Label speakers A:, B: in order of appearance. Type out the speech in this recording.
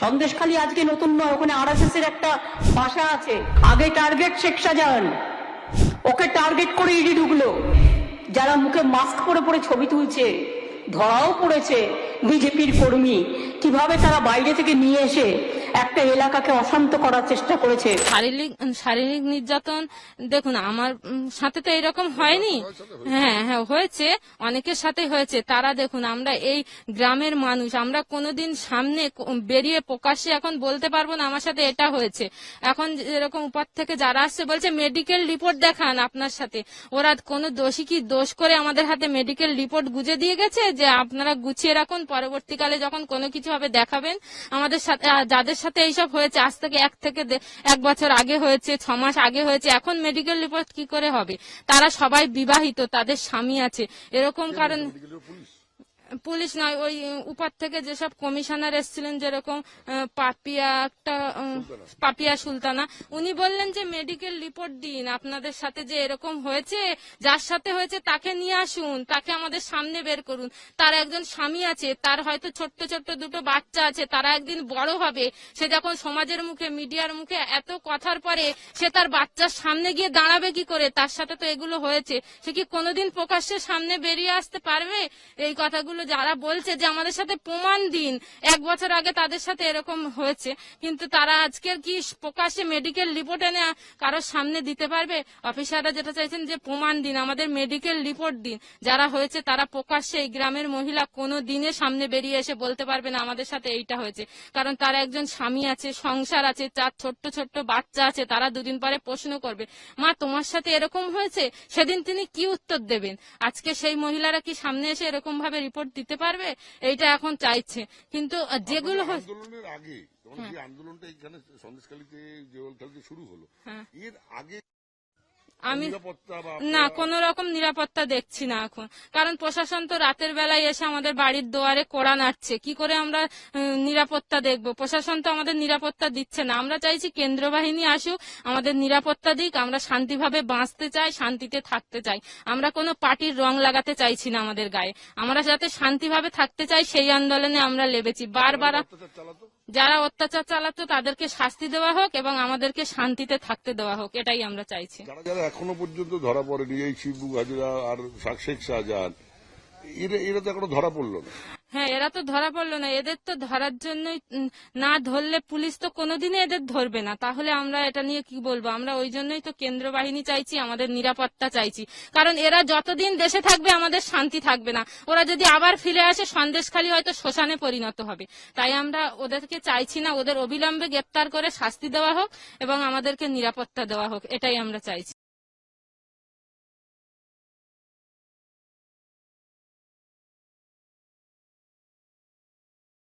A: সন্দেশখালী আজকে নতুন নয়, ওখানে আর এর একটা ভাষা আছে। আগে টার্গেট শেখ শাহজাহান। ওকে টার্গেট করে ইডি ঢুকলো। যারা মুখে মাস্ক পরে পরে ছবি তুলছে, ধরাও পড়েছে বিজেপির কর্মী। কীভাবে তারা বাইরে থেকে নিয়ে এসে একটা এলাকাকে অশান্ত করার চেষ্টা করেছে।
B: শারীরিক শারীরিক নির্যাতন, দেখুন, আমার সাথে তো এরকম হয়নি। হ্যাঁ হ্যাঁ হয়েছে, অনেকের সাথে হয়েছে। তারা দেখুন, আমরা এই গ্রামের মানুষ, আমরা কোনোদিন সামনে বেরিয়ে প্রকাশ্যে এখন বলতে পারব না আমার সাথে এটা হয়েছে। এখন এরকম উপর থেকে যারা আসছে, বলছে মেডিকেল রিপোর্ট দেখান আপনার সাথে। ওরা কোনো দোষী কি দোষ করে আমাদের হাতে মেডিকেল রিপোর্ট গুজে দিয়ে গেছে? যে আপনারা গুছিয়ে রাখুন, পরবর্তীকালে যখন কোনো কিছু হবে দেখাবেন। আমাদের সাথে যাদের সাথে এইসব হয়েছে। আজ থেকে এক থেকে এক বছর আগে হয়েছে ছ মাস আগে হয়েছে। এখন মেডিকেল রিপোর্ট কি করে হবে? তারা সবাই বিবাহিত তাদের স্বামী আছে। এরকম কারণ পুলিশ নয় ওই উপর থেকে যেসব কমিশনার এসেছিলেন যেরকম পাপিয়া একটা পাপিয়া সুলতানা উনি বললেন যে মেডিকেল রিপোর্ট দিন আপনাদের সাথে যে এরকম হয়েছে যার সাথে হয়েছে তাকে নিয়ে আসুন তাকে আমাদের সামনে বের করুন। তার একজন স্বামী আছে তার হয়তো ছোট্ট ছোট্ট দুটো বাচ্চা আছে তারা একদিন বড় হবে। সে যখন সমাজের মুখে মিডিয়ার মুখে এত কথার পরে সে তার বাচ্চার সামনে গিয়ে দাঁড়াবে কি করে? তার সাথে তো এগুলো হয়েছে। সে কি কোনোদিন প্রকাশ্যে সামনে বেরিয়ে আসতে পারবে? এই কথাগুলো যারা বলছে যে আমাদের সাথে প্রমাণ দিন। এক বছর আগে তাদের সাথে এরকম হয়েছে। কিন্তু তারা আজকের কি প্রকাশ্যে মেডিকেল রিপোর্ট এনে কারোর সামনে দিতে পারবে? অফিসাররা যেটা চাইছেন যে প্রমাণ দিন, আমাদের মেডিকেল রিপোর্ট দিন। যারা হয়েছে তারা প্রকাশ্যে এই গ্রামের মহিলা কোনো দিনে সামনে বেরিয়ে এসে বলতে পারবে না আমাদের সাথে এইটা হয়েছে। কারণ তার একজন স্বামী আছে, সংসার আছে চার ছোট্ট ছোট্ট বাচ্চা আছে, তারা দুদিন পরে প্রশ্ন করবে, মা, তোমার সাথে এরকম হয়েছে? সেদিন তিনি কি উত্তর দেবেন? আজকে সেই মহিলারা কি সামনে এসে এরকম ভাবে রিপোর্ট দিতে পারবে এইটা এখন চাইছে কিন্তু যেগুলো হ্যাঁ।
C: আন্দোলনের আগে আন্দোলনটা এখানে সন্দেশকালীতে শুরু হলো
B: হ্যাঁ।
C: এর আগে
B: আমি না কোন রকম নিরাপত্তা দেখছি না এখন। কারণ প্রশাসন তো রাতের বেলায় এসে আমাদের বাড়ির দুয়ারে কোড়া নাড়ছে। কি করে আমরা নিরাপত্তা দেখব? প্রশাসন তো আমাদের নিরাপত্তা দিচ্ছে না। আমরা চাইছি কেন্দ্র বাহিনী আসুক আমাদের নিরাপত্তা দিক আমরা শান্তিভাবে বাঁচতে চাই শান্তিতে থাকতে চাই। আমরা কোনো পার্টির রং লাগাতে চাইছি না আমাদের গায়ে। আমরা যাতে শান্তিভাবে থাকতে চাই সেই আন্দোলনে আমরা লেবেছি। বারবার যারা অত্যাচার চালাতো তাদেরকে শাস্তি দেওয়া হোক এবং আমাদেরকে শান্তিতে থাকতে দেওয়া হোক, এটাই আমরা চাইছি।
C: যারা যারা এখনও পর্যন্ত ধরা পড়েনি, এই শিবু হাজিরা আর শাকশেখ শাহজাহান, এরা এরা তো এখনও ধরা পড়ল না।
B: হ্যাঁ এরা তো ধরা পড়ল না। এদের তো ধরার জন্যই না ধরলে পুলিশ তো কোনোদিনই এদের ধরবে না। তাহলে আমরা এটা নিয়ে কি বলব? আমরা ওই জন্যই তো কেন্দ্র বাহিনী চাইছি, আমাদের নিরাপত্তা চাইছি। কারণ এরা যতদিন দেশে থাকবে, আমাদের শান্তি থাকবে না। ওরা যদি আবার ফিরে আসে, সন্দেশখালী হয়তো শ্মশানে পরিণত হবে। তাই আমরা ওদেরকে চাইছি না, ওদের অবিলম্বে গ্রেপ্তার করে শাস্তি দেওয়া হোক এবং আমাদেরকে নিরাপত্তা দেওয়া হোক। এটাই আমরা চাইছি।